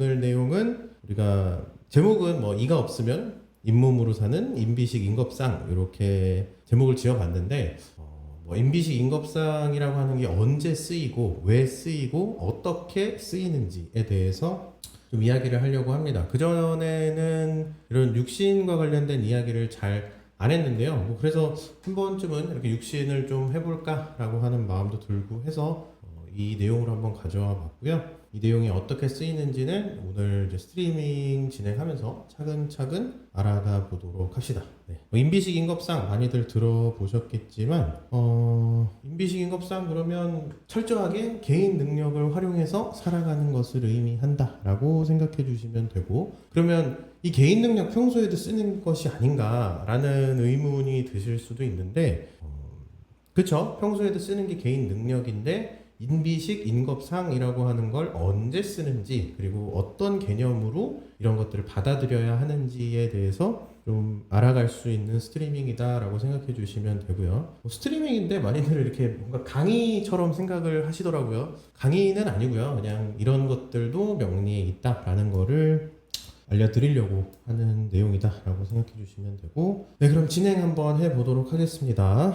오늘 내용은 우리가 제목은 뭐 이가 없으면 잇몸으로 사는 임비식 임겁상 이렇게 제목을 지어봤는데 어, 뭐 임비식 임겁상이라고 하는 게 언제 쓰이고 왜 쓰이고 어떻게 쓰이는지에 대해서 좀 이야기를 하려고 합니다. 그 전에는 이런 육신과 관련된 이야기를 잘 안 했는데요. 뭐 그래서 한 번쯤은 이렇게 육신을 좀 해볼까라고 하는 마음도 들고 해서 어, 이 내용으로 한번 가져와 봤고요. 이 내용이 어떻게 쓰이는지는 오늘 이제 스트리밍 진행하면서 차근차근 알아가 보도록 합시다. 네. 뭐 인비식 임겁상 많이들 들어보셨겠지만, 어, 인비식 임겁상 그러면 철저하게 개인 능력을 활용해서 살아가는 것을 의미한다라고 생각해 주시면 되고, 그러면 이 개인 능력 평소에도 쓰는 것이 아닌가라는 의문이 드실 수도 있는데, 어, 그쵸? 평소에도 쓰는 게 개인 능력인데, 인비식 인겁상이라고 하는 걸 언제 쓰는지 그리고 어떤 개념으로 이런 것들을 받아들여야 하는지에 대해서 좀 알아갈 수 있는 스트리밍이다라고 생각해 주시면 되고요. 뭐 스트리밍인데 많이들 이렇게 뭔가 강의처럼 생각을 하시더라고요. 강의는 아니고요. 그냥 이런 것들도 명리에 있다라는 거를 알려드리려고 하는 내용이다라고 생각해 주시면 되고 네 그럼 진행 한번 해보도록 하겠습니다.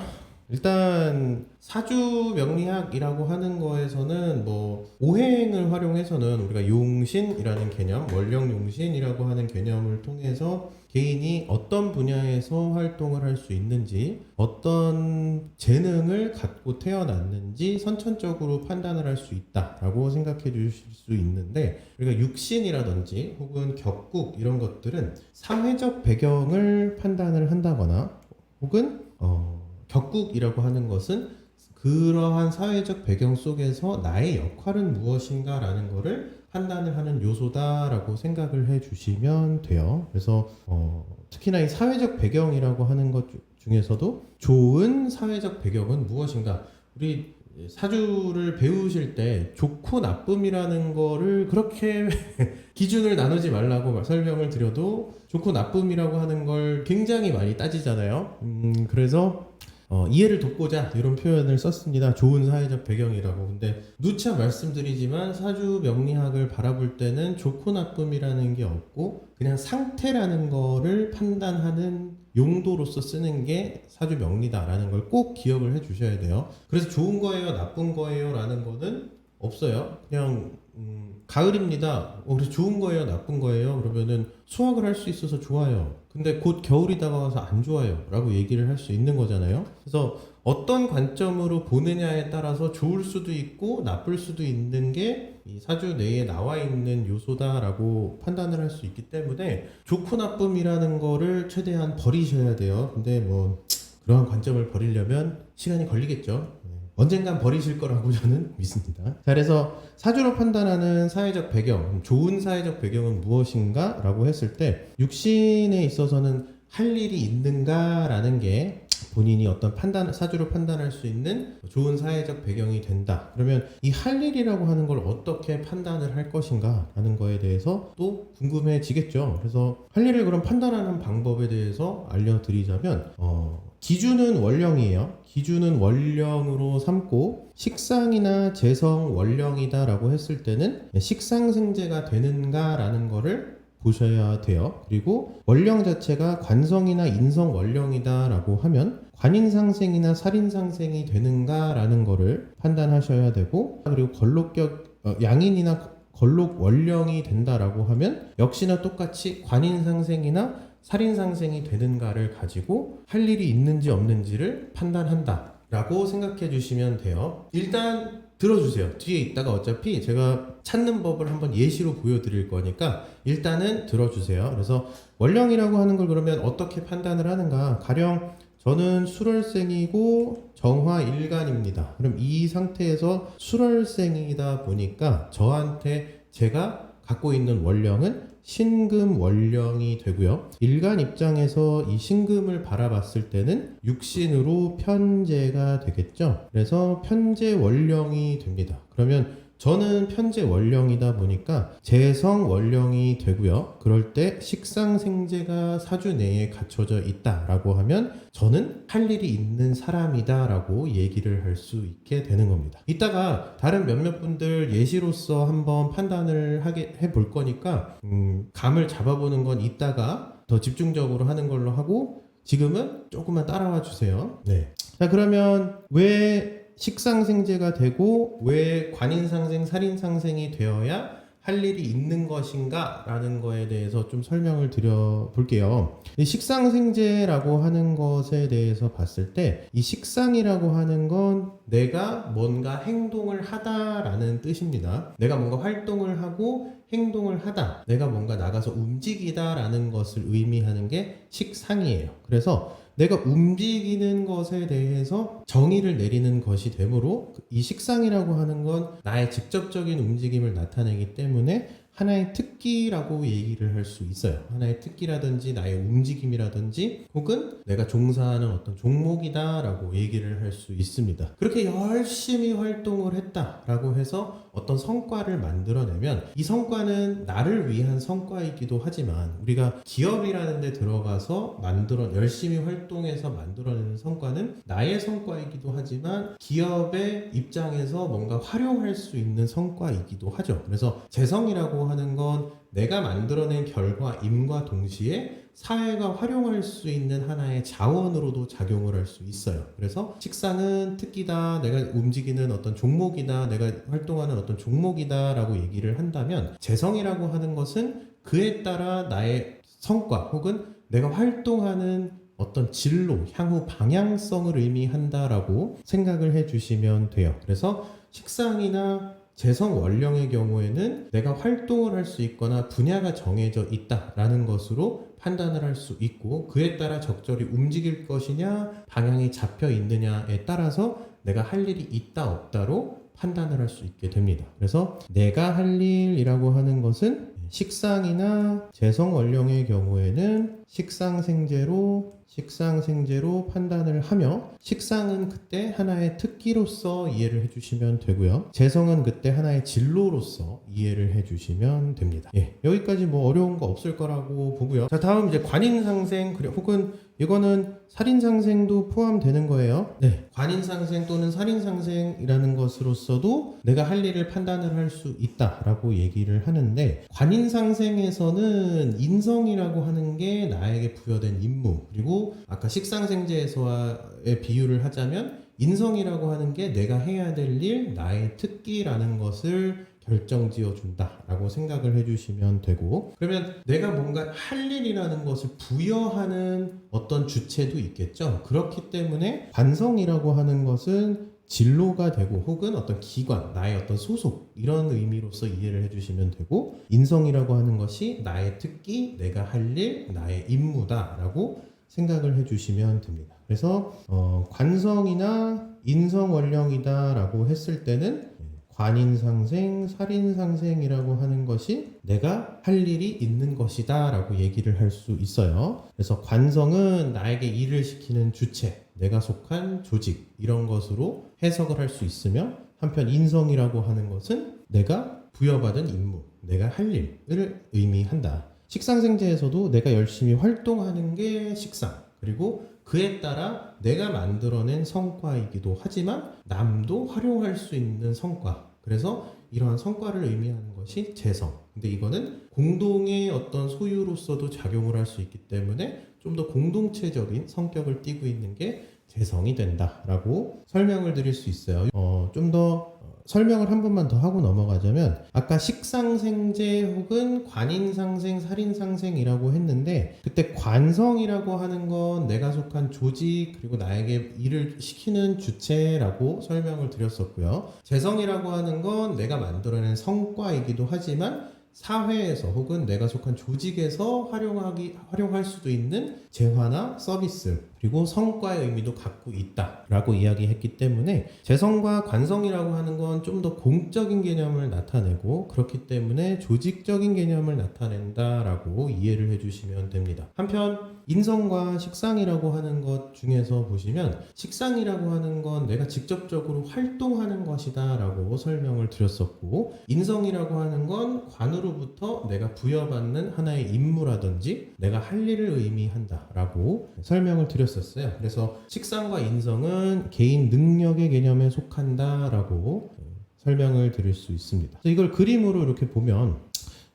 일단 사주 명리학이라고 하는 거에서는 뭐 오행을 활용해서는 우리가 용신이라는 개념, 원령 용신이라고 하는 개념을 통해서 개인이 어떤 분야에서 활동을 할 수 있는지, 어떤 재능을 갖고 태어났는지 선천적으로 판단을 할 수 있다라고 생각해 주실 수 있는데, 우리가 육신이라든지 혹은 격국 이런 것들은 사회적 배경을 판단을 한다거나 혹은 어, 격국이라고 하는 것은 그러한 사회적 배경 속에서 나의 역할은 무엇인가라는 것을 판단을 하는 요소다라고 생각을 해 주시면 돼요. 그래서 어, 특히나 이 사회적 배경이라고 하는 것 주- 중에서도 좋은 사회적 배경은 무엇인가? 우리 사주를 배우실 때 좋고 나쁨이라는 거를 그렇게 기준을 나누지 말라고 설명을 드려도 좋고 나쁨이라고 하는 걸 굉장히 많이 따지잖아요. 음, 그래서 어, 이해를 돕고자 이런 표현을 썼습니다. 좋은 사회적 배경이라고. 근데 누차 말씀드리지만 사주 명리학을 바라볼 때는 좋고 나쁨이라는 게 없고 그냥 상태라는 거를 판단하는 용도로서 쓰는 게 사주 명리다라는 걸 꼭 기억을 해 주셔야 돼요. 그래서 좋은 거예요, 나쁜 거예요 라는 거는 없어요. 그냥 음, 가을입니다. 어, 그래서 좋은 거예요, 나쁜 거예요? 그러면은 수확을 할 수 있어서 좋아요. 근데 곧 겨울이 다가와서 안 좋아요 라고 얘기를 할 수 있는 거잖아요. 그래서 어떤 관점으로 보느냐에 따라서 좋을 수도 있고 나쁠 수도 있는 게 이 사주 내에 나와 있는 요소다라고 판단을 할 수 있기 때문에 좋고 나쁨이라는 거를 최대한 버리셔야 돼요. 근데 뭐 그러한 관점을 버리려면 시간이 걸리겠죠. 네. 언젠간 버리실 거라고 저는 믿습니다. 자, 그래서 사주로 판단하는 사회적 배경, 좋은 사회적 배경은 무엇인가? 라고 했을 때, 육신에 있어서는 할 일이 있는가 라는 게 본인이 어떤 판단, 사주로 판단할 수 있는 좋은 사회적 배경이 된다. 그러면 이 할 일이라고 하는 걸 어떻게 판단을 할 것인가 라는 거에 대해서 또 궁금해지겠죠. 그래서 할 일을 그럼 판단하는 방법에 대해서 알려드리자면, 어, 기준은 원령이에요. 기준은 원령으로 삼고 식상이나 재성 원령이다라고 했을 때는 식상생재가 되는가라는 거를 보셔야 돼요. 그리고 원령 자체가 관성이나 인성 원령이다라고 하면 관인상생이나 살인상생이 되는가라는 거를 판단하셔야 되고 그리고 걸록격 어, 양인이나 걸록 원령이 된다라고 하면 역시나 똑같이 관인상생이나 살인상생이 되는가를 가지고 할 일이 있는지 없는지를 판단한다 라고 생각해 주시면 돼요. 일단 들어주세요. 뒤에 있다가 어차피 제가 찾는 법을 한번 예시로 보여드릴 거니까 일단은 들어주세요. 그래서 원령이라고 하는 걸 그러면 어떻게 판단을 하는가? 가령 저는 술월생이고 정화 일간입니다. 그럼 이 상태에서 술월생이다 보니까 저한테 제가 갖고 있는 원령은 신금 원령이 되고요. 일간 입장에서 이 신금을 바라봤을 때는 육신으로 편제가 되겠죠. 그래서 편제 원령이 됩니다. 그러면 저는 편제 원령이다 보니까 재성 원령이 되고요. 그럴 때 식상생재가 사주 내에 갖춰져 있다라고 하면 저는 할 일이 있는 사람이다라고 얘기를 할 수 있게 되는 겁니다. 이따가 다른 몇몇 분들 예시로서 한번 판단을 하게 해 볼 거니까 음, 감을 잡아보는 건 이따가 더 집중적으로 하는 걸로 하고 지금은 조금만 따라와 주세요. 네. 자 그러면 왜 식상생재가 되고 왜 관인상생, 살인상생이 되어야 할 일이 있는 것인가? 라는 거에 대해서 좀 설명을 드려 볼게요. 이 식상생재라고 하는 것에 대해서 봤을 때, 이 식상이라고 하는 건 내가 뭔가 행동을 하다라는 뜻입니다. 내가 뭔가 활동을 하고 행동을 하다. 내가 뭔가 나가서 움직이다라는 것을 의미하는 게 식상이에요. 그래서 내가 움직이는 것에 대해서 정의를 내리는 것이 되므로 이 식상이라고 하는 건 나의 직접적인 움직임을 나타내기 때문에 하나의 특기라고 얘기를 할 수 있어요. 하나의 특기라든지 나의 움직임이라든지 혹은 내가 종사하는 어떤 종목이다라고 얘기를 할 수 있습니다. 그렇게 열심히 활동을 했다라고 해서 어떤 성과를 만들어내면 이 성과는 나를 위한 성과이기도 하지만 우리가 기업이라는 데 들어가서 만들어 열심히 활동해서 만들어내는 성과는 나의 성과이기도 하지만 기업의 입장에서 뭔가 활용할 수 있는 성과이기도 하죠. 그래서 재성이라고 하는 건 내가 만들어낸 결과임과 동시에 사회가 활용할 수 있는 하나의 자원으로도 작용을 할 수 있어요. 그래서 식상은 특기다, 내가 움직이는 어떤 종목이다, 내가 활동하는 어떤 종목이다라고 얘기를 한다면 재성이라고 하는 것은 그에 따라 나의 성과 혹은 내가 활동하는 어떤 진로, 향후 방향성을 의미한다라고 생각을 해 주시면 돼요. 그래서 식상이나 재성 원령의 경우에는 내가 활동을 할 수 있거나 분야가 정해져 있다라는 것으로 판단을 할 수 있고 그에 따라 적절히 움직일 것이냐 방향이 잡혀 있느냐에 따라서 내가 할 일이 있다 없다로 판단을 할 수 있게 됩니다. 그래서 내가 할 일이라고 하는 것은 식상이나 재성 원령의 경우에는 식상생재로 식상생재로 판단을 하며 식상은 그때 하나의 특기로서 이해를 해주시면 되고요. 재성은 그때 하나의 진로로서 이해를 해주시면 됩니다. 예, 여기까지 뭐 어려운 거 없을 거라고 보고요. 자, 다음 이제 관인상생 그래 혹은 이거는 살인상생도 포함되는 거예요. 네, 관인상생 또는 살인상생이라는 것으로서도 내가 할 일을 판단을 할 수 있다라고 얘기를 하는데 관인상생에서는 인성이라고 하는 게 나에게 부여된 임무 그리고 아까 식상생제에서의 비유를 하자면 인성이라고 하는 게 내가 해야 될 일, 나의 특기라는 것을 결정지어 준다라고 생각을 해주시면 되고 그러면 내가 뭔가 할 일이라는 것을 부여하는 어떤 주체도 있겠죠. 그렇기 때문에 관성이라고 하는 것은 진로가 되고 혹은 어떤 기관, 나의 어떤 소속 이런 의미로서 이해를 해주시면 되고 인성이라고 하는 것이 나의 특기, 내가 할 일, 나의 임무다라고 생각을 해주시면 됩니다. 그래서 어, 관성이나 인성 원령이다라고 했을 때는 관인상생, 살인상생이라고 하는 것이 내가 할 일이 있는 것이다 라고 얘기를 할 수 있어요. 그래서 관성은 나에게 일을 시키는 주체, 내가 속한 조직, 이런 것으로 해석을 할 수 있으며 한편 인성이라고 하는 것은 내가 부여받은 임무, 내가 할 일을 의미한다. 식상생제에서도 내가 열심히 활동하는 게 식상, 그리고 그에 따라 내가 만들어낸 성과이기도 하지만 남도 활용할 수 있는 성과. 그래서 이러한 성과를 의미하는 것이 재성. 근데 이거는 공동의 어떤 소유로서도 작용을 할 수 있기 때문에 좀 더 공동체적인 성격을 띠고 있는 게 재성이 된다라고 설명을 드릴 수 있어요. 어, 좀더 설명을 한 번만 더 하고 넘어가자면 아까 식상생재 혹은 관인상생, 살인상생이라고 했는데 그때 관성이라고 하는 건 내가 속한 조직 그리고 나에게 일을 시키는 주체라고 설명을 드렸었고요. 재성이라고 하는 건 내가 만들어낸 성과이기도 하지만 사회에서 혹은 내가 속한 조직에서 활용하기 활용할 수도 있는 재화나 서비스 그리고 성과의 의미도 갖고 있다라고 이야기했기 때문에 재성과 관성이라고 하는 건 좀 더 공적인 개념을 나타내고 그렇기 때문에 조직적인 개념을 나타낸다라고 이해를 해주시면 됩니다. 한편 인성과 식상이라고 하는 것 중에서 보시면 식상이라고 하는 건 내가 직접적으로 활동하는 것이다라고 설명을 드렸었고 인성이라고 하는 건 관으로부터 내가 부여받는 하나의 임무라든지 내가 할 일을 의미한다라고 설명을 드렸 었어요. 그래서 식상과 인성은 개인 능력의 개념에 속한다라고 설명을 드릴 수 있습니다. 이걸 그림으로 이렇게 보면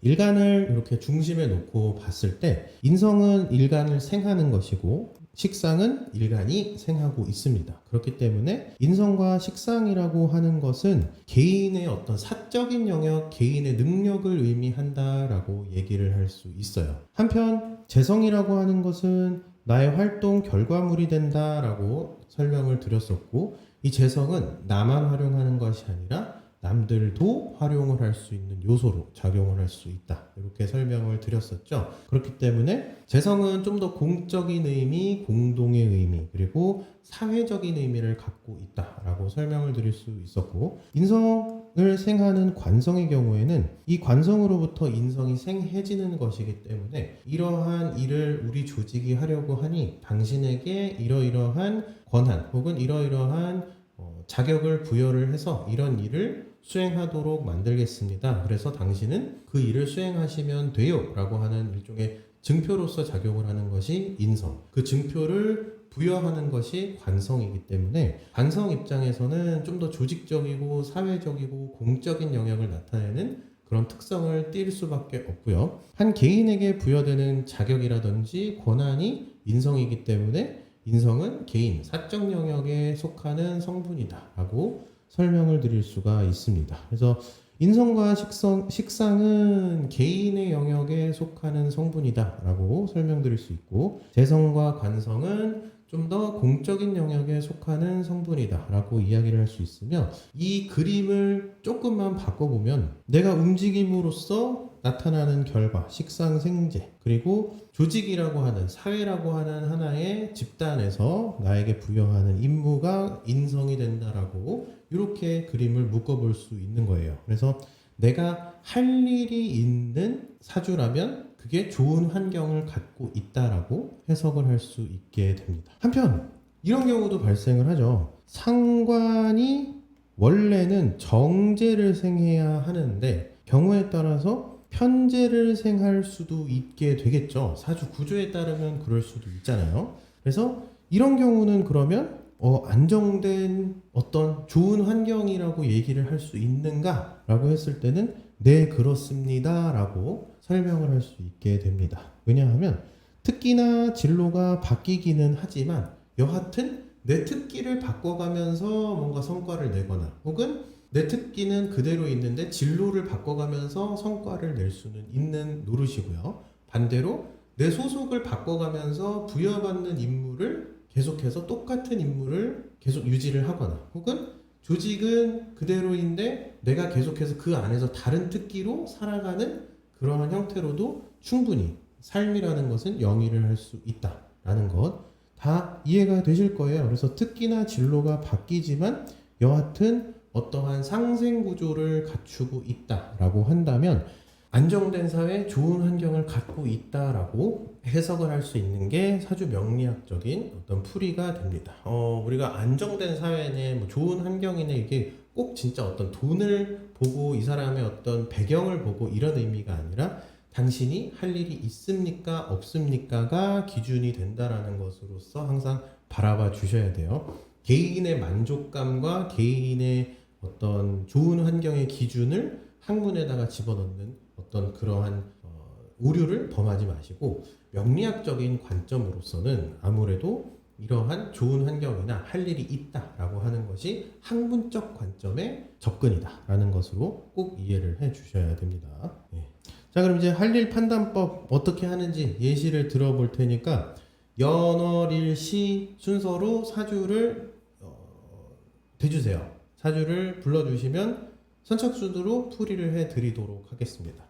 일간을 이렇게 중심에 놓고 봤을 때 인성은 일간을 생하는 것이고 식상은 일간이 생하고 있습니다. 그렇기 때문에 인성과 식상이라고 하는 것은 개인의 어떤 사적인 영역, 개인의 능력을 의미한다라고 얘기를 할 수 있어요. 한편 재성이라고 하는 것은 나의 활동 결과물이 된다라고 설명을 드렸었고 이 재성은 나만 활용하는 것이 아니라 남들도 활용을 할 수 있는 요소로 작용을 할 수 있다. 이렇게 설명을 드렸었죠. 그렇기 때문에 재성은 좀 더 공적인 의미, 공동의 의미, 그리고 사회적인 의미를 갖고 있다라고 설명을 드릴 수 있었고, 인성 을 생하는 관성의 경우에는 이 관성으로부터 인성이 생해지는 것이기 때문에 이러한 일을 우리 조직이 하려고 하니 당신에게 이러이러한 권한 혹은 이러이러한 어, 자격을 부여를 해서 이런 일을 수행하도록 만들겠습니다. 그래서 당신은 그 일을 수행하시면 돼요. 라고 하는 일종의 증표로서 작용을 하는 것이 인성. 그 증표를 부여하는 것이 관성이기 때문에 관성 입장에서는 좀 더 조직적이고 사회적이고 공적인 영역을 나타내는 그런 특성을 띌 수밖에 없고요. 한 개인에게 부여되는 자격이라든지 권한이 인성이기 때문에 인성은 개인 사적 영역에 속하는 성분이다라고 설명을 드릴 수가 있습니다. 그래서 인성과 식성, 식상은 개인의 영역에 속하는 성분이다라고 설명드릴 수 있고 재성과 관성은 좀 더 공적인 영역에 속하는 성분이다라고 이야기를 할 수 있으며 이 그림을 조금만 바꿔보면 내가 움직임으로써 나타나는 결과, 식상 생재, 그리고 조직이라고 하는 사회라고 하는 하나의 집단에서 나에게 부여하는 임무가 인성이 된다라고 이렇게 그림을 묶어볼 수 있는 거예요. 그래서 내가 할 일이 있는 사주라면 그게 좋은 환경을 갖고 있다라고 해석을 할 수 있게 됩니다. 한편 이런 경우도 발생을 하죠. 상관이 원래는 정제를 생해야 하는데 경우에 따라서 편제를 생할 수도 있게 되겠죠. 사주 구조에 따르면 그럴 수도 있잖아요. 그래서 이런 경우는 그러면 어, 안정된 어떤 좋은 환경이라고 얘기를 할 수 있는가 라고 했을 때는 네 그렇습니다 라고 설명을 할 수 있게 됩니다. 왜냐하면 특기나 진로가 바뀌기는 하지만 여하튼 내 특기를 바꿔가면서 뭔가 성과를 내거나 혹은 내 특기는 그대로 있는데 진로를 바꿔가면서 성과를 낼 수는 있는 노릇이고요. 반대로 내 소속을 바꿔가면서 부여받는 임무를 계속해서 똑같은 임무를 계속 유지를 하거나 혹은 조직은 그대로인데 내가 계속해서 그 안에서 다른 특기로 살아가는 그러한 형태로도 충분히 삶이라는 것은 영위를 할 수 있다라는 것 다 이해가 되실 거예요. 그래서 특기나 진로가 바뀌지만 여하튼 어떠한 상생 구조를 갖추고 있다라고 한다면 안정된 사회, 좋은 환경을 갖고 있다라고 해석을 할 수 있는 게 사주 명리학적인 어떤 풀이가 됩니다. 어, 우리가 안정된 사회네, 뭐 좋은 환경이네 이게 꼭 진짜 어떤 돈을 보고 이 사람의 어떤 배경을 보고 이런 의미가 아니라 당신이 할 일이 있습니까 없습니까가 기준이 된다라는 것으로서 항상 바라봐 주셔야 돼요. 개인의 만족감과 개인의 어떤 좋은 환경의 기준을 학문에다가 집어넣는 어떤 그러한 어, 오류를 범하지 마시고 명리학적인 관점으로서는 아무래도 이러한 좋은 환경이나 할 일이 있다라고 하는 것이 학문적 관점의 접근이다라는 것으로 꼭 이해를 해 주셔야 됩니다. 예. 자 그럼 이제 할 일 판단법 어떻게 하는지 예시를 들어볼 테니까 연월일시 순서로 사주를 어, 대주세요. 사주를 불러주시면 선착순으로 풀이를 해드리도록 하겠습니다.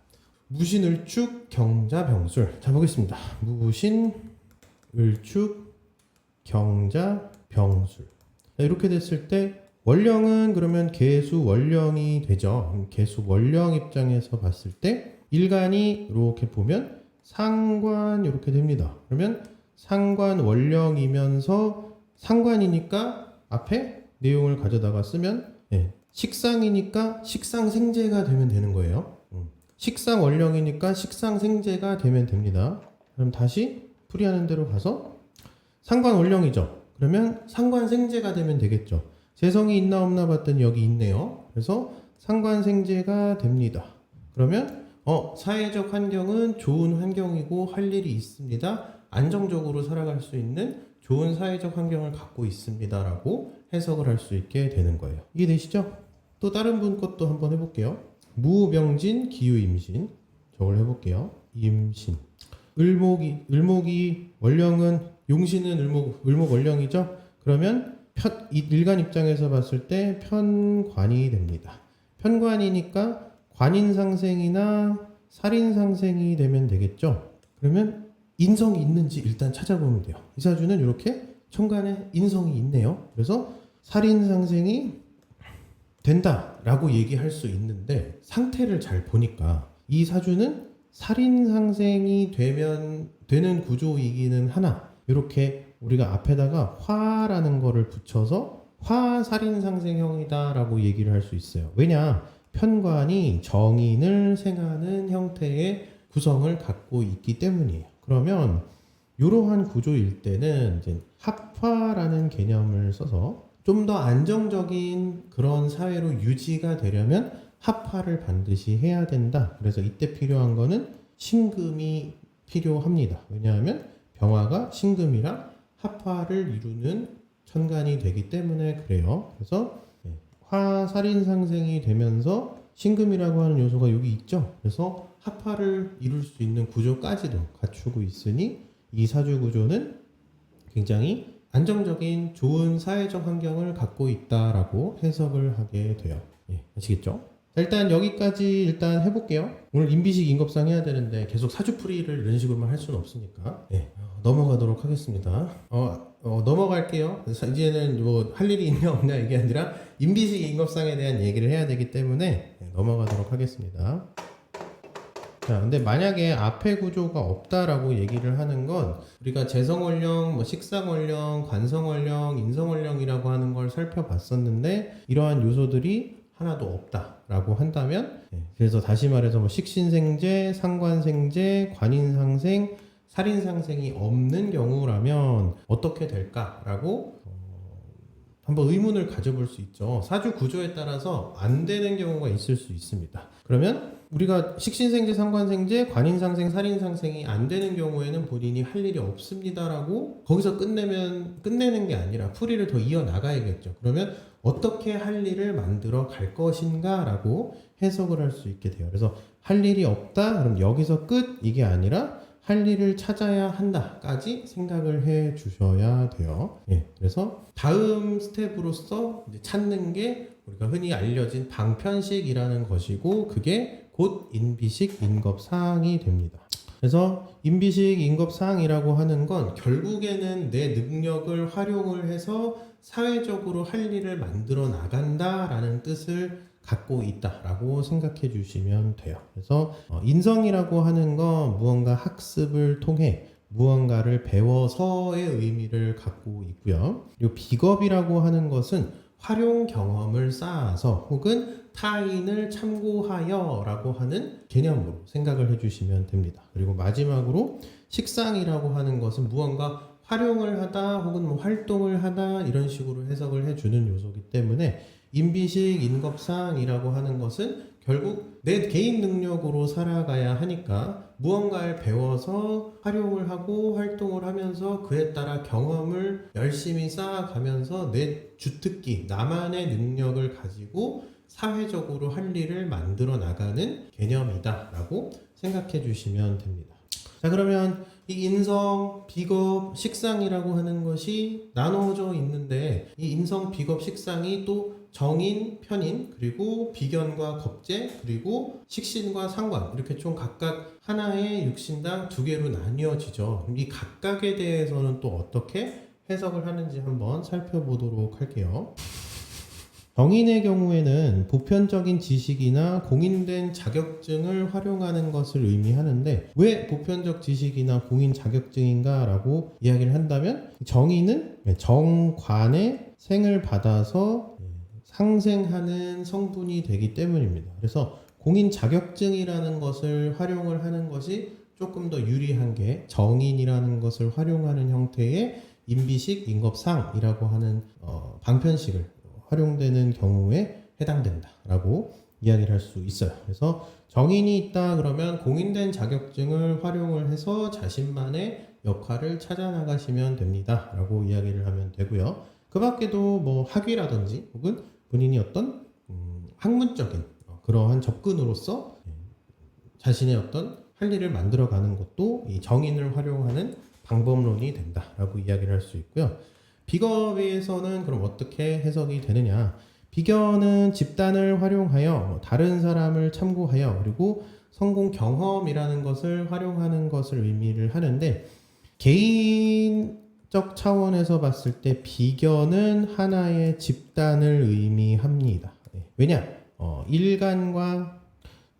무신을축 경자병술 자 보겠습니다. 무신을축 경자, 병술. 자, 이렇게 됐을 때 원령은 그러면 개수 원령이 되죠. 개수 원령 입장에서 봤을 때 일간이 이렇게 보면 상관 이렇게 됩니다. 그러면 상관 원령이면서 상관이니까 앞에 내용을 가져다가 쓰면 예, 식상이니까 식상생제가 되면 되는 거예요. 음. 식상 원령이니까 식상생제가 되면 됩니다. 그럼 다시 풀이하는 대로 가서 상관 원령이죠. 그러면 상관생제가 되면 되겠죠. 재성이 있나 없나 봤더니 여기 있네요. 그래서 상관생제가 됩니다. 그러면 어 사회적 환경은 좋은 환경이고 할 일이 있습니다. 안정적으로 살아갈 수 있는 좋은 사회적 환경을 갖고 있습니다라고 해석을 할 수 있게 되는 거예요. 이해되시죠? 또 다른 분 것도 한번 해볼게요. 무병진 기유임신 저걸 해볼게요. 임신 을목이 을목이 원령은 용신은 을목 을목 원령이죠. 그러면 편, 이 일간 입장에서 봤을 때 편관이 됩니다. 편관이니까 관인 상생이나 살인 상생이 되면 되겠죠. 그러면 인성이 있는지 일단 찾아보면 돼요. 이 사주는 이렇게 천간에 인성이 있네요. 그래서 살인 상생이 된다라고 얘기할 수 있는데 상태를 잘 보니까 이 사주는 살인 상생이 되면 되는 구조이기는 하나 이렇게 우리가 앞에다가 화라는 거를 붙여서 화살인상생형이다라고 얘기를 할 수 있어요. 왜냐 편관이 정인을 생하는 형태의 구성을 갖고 있기 때문이에요. 그러면 이러한 구조일 때는 합화라는 개념을 써서 좀 더 안정적인 그런 사회로 유지가 되려면 합화를 반드시 해야 된다. 그래서 이때 필요한 거는 신금이 필요합니다. 왜냐하면 병화가 신금이랑 합화를 이루는 천간이 되기 때문에 그래요. 그래서 네, 화살인 상생이 되면서 신금이라고 하는 요소가 여기 있죠. 그래서 합화를 이룰 수 있는 구조까지도 갖추고 있으니 이 사주 구조는 굉장히 안정적인 좋은 사회적 환경을 갖고 있다라고 해석을 하게 돼요. 예, 아시겠죠? 자, 일단 여기까지 일단 해볼게요. 오늘 인비식 인겁상 해야 되는데 계속 사주풀이를 이런 식으로만 할 수는 없으니까 예, 어, 넘어가도록 하겠습니다. 어, 어, 넘어갈게요. 자, 이제는 뭐 할 일이 있냐 없냐 이게 아니라 인비식 인겁상에 대한 얘기를 해야 되기 때문에 예, 넘어가도록 하겠습니다. 자, 근데 만약에 앞에 구조가 없다라고 얘기를 하는 건 우리가 재성원령, 뭐 식상원령, 관성원령, 인성원령이라고 하는 걸 살펴봤었는데 이러한 요소들이 하나도 없다라고 한다면 예, 그래서 다시 말해서 뭐 식신생제, 상관생제, 관인상생, 살인상생이 없는 경우라면 어떻게 될까라고 어, 한번 의문을 가져볼 수 있죠. 사주 구조에 따라서 안 되는 경우가 있을 수 있습니다. 그러면 우리가 식신생제, 상관생제, 관인상생, 살인상생이 안 되는 경우에는 본인이 할 일이 없습니다라고 거기서 끝내면 끝내는 게 아니라 풀이를 더 이어 나가야겠죠. 그러면 어떻게 할 일을 만들어 갈 것인가라고 해석을 할 수 있게 돼요. 그래서 할 일이 없다 그럼 여기서 끝 이게 아니라 할 일을 찾아야 한다까지 생각을 해 주셔야 돼요. 예, 그래서 다음 스텝으로서 찾는 게 우리가 흔히 알려진 방편식이라는 것이고 그게 곧 인비식 인겁사항이 됩니다. 그래서 인비식 인겁사항이라고 하는 건 결국에는 내 능력을 활용을 해서 사회적으로 할 일을 만들어 나간다라는 뜻을 갖고 있다라고 생각해 주시면 돼요. 그래서 어, 인성이라고 하는 건 무언가 학습을 통해 무언가를 배워서의 의미를 갖고 있고요. 그리고 비겁이라고 하는 것은 활용 경험을 쌓아서 혹은 타인을 참고하여라고 하는 개념으로 생각을 해주시면 됩니다. 그리고 마지막으로 식상이라고 하는 것은 무언가 활용을 하다 혹은 뭐 활동을 하다 이런 식으로 해석을 해주는 요소이기 때문에 인비식 인겁상이라고 하는 것은 결국 내 개인 능력으로 살아가야 하니까 무언가를 배워서 활용을 하고 활동을 하면서 그에 따라 경험을 열심히 쌓아가면서 내 주특기, 나만의 능력을 가지고 사회적으로 할 일을 만들어 나가는 개념이다라고 생각해 주시면 됩니다. 자, 그러면 이 인성, 비겁, 식상이라고 하는 것이 나눠져 있는데 이 인성, 비겁, 식상이 또 정인, 편인, 그리고 비견과 겁재, 그리고 식신과 상관 이렇게 좀 각각 하나의 육신당 두 개로 나뉘어지죠. 이 각각에 대해서는 또 어떻게 해석을 하는지 한번 살펴보도록 할게요. 정인의 경우에는 보편적인 지식이나 공인된 자격증을 활용하는 것을 의미하는데 왜 보편적 지식이나 공인 자격증인가라고 이야기를 한다면 정인은 정관의 생을 받아서 상생하는 성분이 되기 때문입니다. 그래서 공인 자격증이라는 것을 활용을 하는 것이 조금 더 유리한 게 정인이라는 것을 활용하는 형태의 임비식 임겁상이라고 하는 어, 방편식을 활용되는 경우에 해당된다라고 이야기를 할 수 있어요. 그래서 정인이 있다 그러면 공인된 자격증을 활용을 해서 자신만의 역할을 찾아 나가시면 됩니다라고 이야기를 하면 되고요. 그 밖에도 뭐 학위라든지 혹은 본인이 어떤 음, 학문적인 어, 그러한 접근으로서 예, 자신의 어떤 할 일을 만들어가는 것도 이 정인을 활용하는 방법론이 된다라고 이야기를 할 수 있고요. 비겁에서는 그럼 어떻게 해석이 되느냐? 비견은 집단을 활용하여 뭐 다른 사람을 참고하여 그리고 성공 경험이라는 것을 활용하는 것을 의미를 하는데 개인적 차원에서 봤을 때 비견은 하나의 집단을 의미합니다. 예. 왜냐? 어, 일간과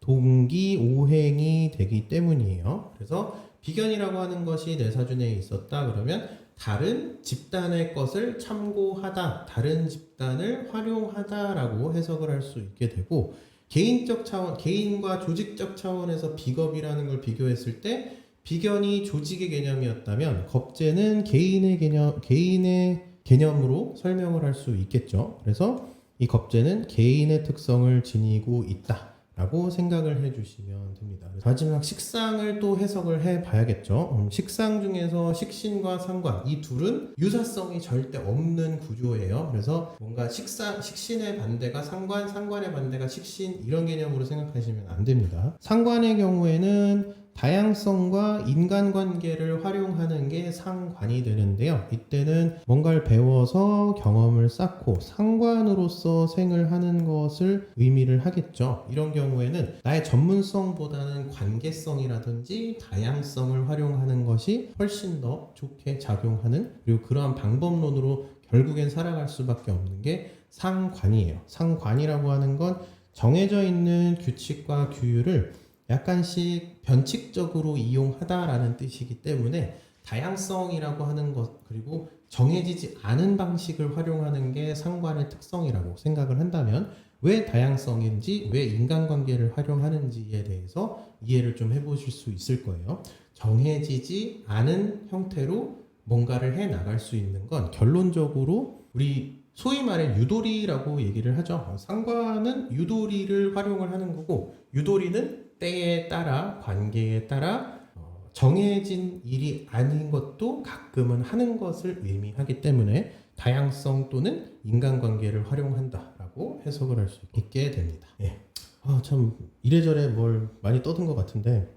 동기 오행이 되기 때문이에요. 그래서 비견이라고 하는 것이 내 사준에 있었다 그러면 다른 집단의 것을 참고하다, 다른 집단을 활용하다라고 해석을 할 수 있게 되고 개인적 차원, 개인과 조직적 차원에서 비겁이라는 걸 비교했을 때 비견이 조직의 개념이었다면 겁재는 개인의 개념, 개인의 개념으로 설명을 할 수 있겠죠. 그래서 이 겁재는 개인의 특성을 지니고 있다. 라고 생각을 해주시면 됩니다. 마지막 식상을 또 해석을 해 봐야겠죠. 음, 식상 중에서 식신과 상관 이 둘은 유사성이 절대 없는 구조예요. 그래서 뭔가 식상 식신의 반대가 상관, 상관의 반대가 식신 이런 개념으로 생각하시면 안 됩니다. 상관의 경우에는 다양성과 인간관계를 활용하는 게 상관이 되는데요. 이때는 뭔가를 배워서 경험을 쌓고 상관으로서 생을 하는 것을 의미를 하겠죠. 이런 경우에는 나의 전문성보다는 관계성이라든지 다양성을 활용하는 것이 훨씬 더 좋게 작용하는 그리고 그러한 방법론으로 결국엔 살아갈 수밖에 없는 게 상관이에요. 상관이라고 하는 건 정해져 있는 규칙과 규율을 약간씩 변칙적으로 이용하다라는 뜻이기 때문에 다양성이라고 하는 것 그리고 정해지지 않은 방식을 활용하는 게 상관의 특성이라고 생각을 한다면 왜 다양성인지 왜 인간관계를 활용하는지에 대해서 이해를 좀 해보실 수 있을 거예요. 정해지지 않은 형태로 뭔가를 해 나갈 수 있는 건 결론적으로 우리 소위 말해 유도리라고 얘기를 하죠. 상관은 유도리를 활용을 하는 거고 유도리는 때에 따라 관계에 따라 어, 정해진 일이 아닌 것도 가끔은 하는 것을 의미하기 때문에 다양성 또는 인간관계를 활용한다라고 해석을 할 수 있게 됩니다. 예. 아, 참 이래저래 뭘 많이 떠든 것 같은데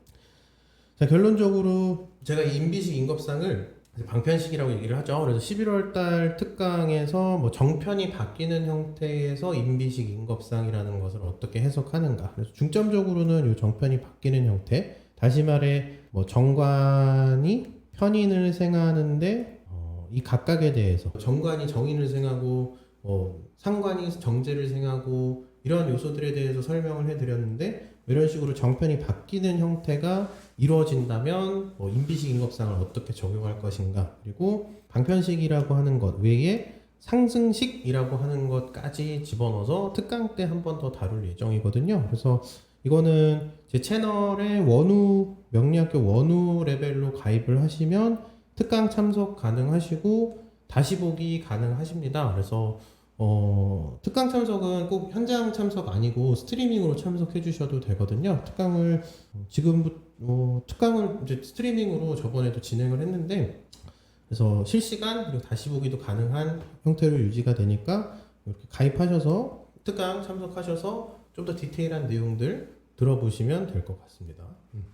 자 결론적으로 제가 이 임비식 임겁상을 방편식이라고 얘기를 하죠. 그래서 11월 달 특강에서 뭐 정편이 바뀌는 형태에서 임비식 임겁상이라는 것을 어떻게 해석하는가. 그래서 중점적으로는 이 정편이 바뀌는 형태. 다시 말해 뭐 정관이 편인을 생하는데 어, 이 각각에 대해서 정관이 정인을 생하고 어, 상관이 정제를 생하고 이런 요소들에 대해서 설명을 해드렸는데 이런 식으로 정편이 바뀌는 형태가 이루어진다면 뭐 인비식 임겁상을 어떻게 적용할 것인가 그리고 방편식이라고 하는 것 외에 상승식이라고 하는 것까지 집어넣어서 특강 때 한 번 더 다룰 예정이거든요. 그래서 이거는 제 채널에 원우 명리학교 원우 레벨로 가입을 하시면 특강 참석 가능하시고 다시 보기 가능하십니다. 그래서 어, 특강 참석은 꼭 현장 참석 아니고 스트리밍으로 참석해 주셔도 되거든요. 특강을 지금부터 어, 특강을 이제 스트리밍으로 저번에도 진행을 했는데 그래서 실시간 그리고 다시 보기도 가능한 형태로 유지가 되니까 이렇게 가입하셔서 특강 참석하셔서 좀 더 디테일한 내용들 들어보시면 될 것 같습니다. 음.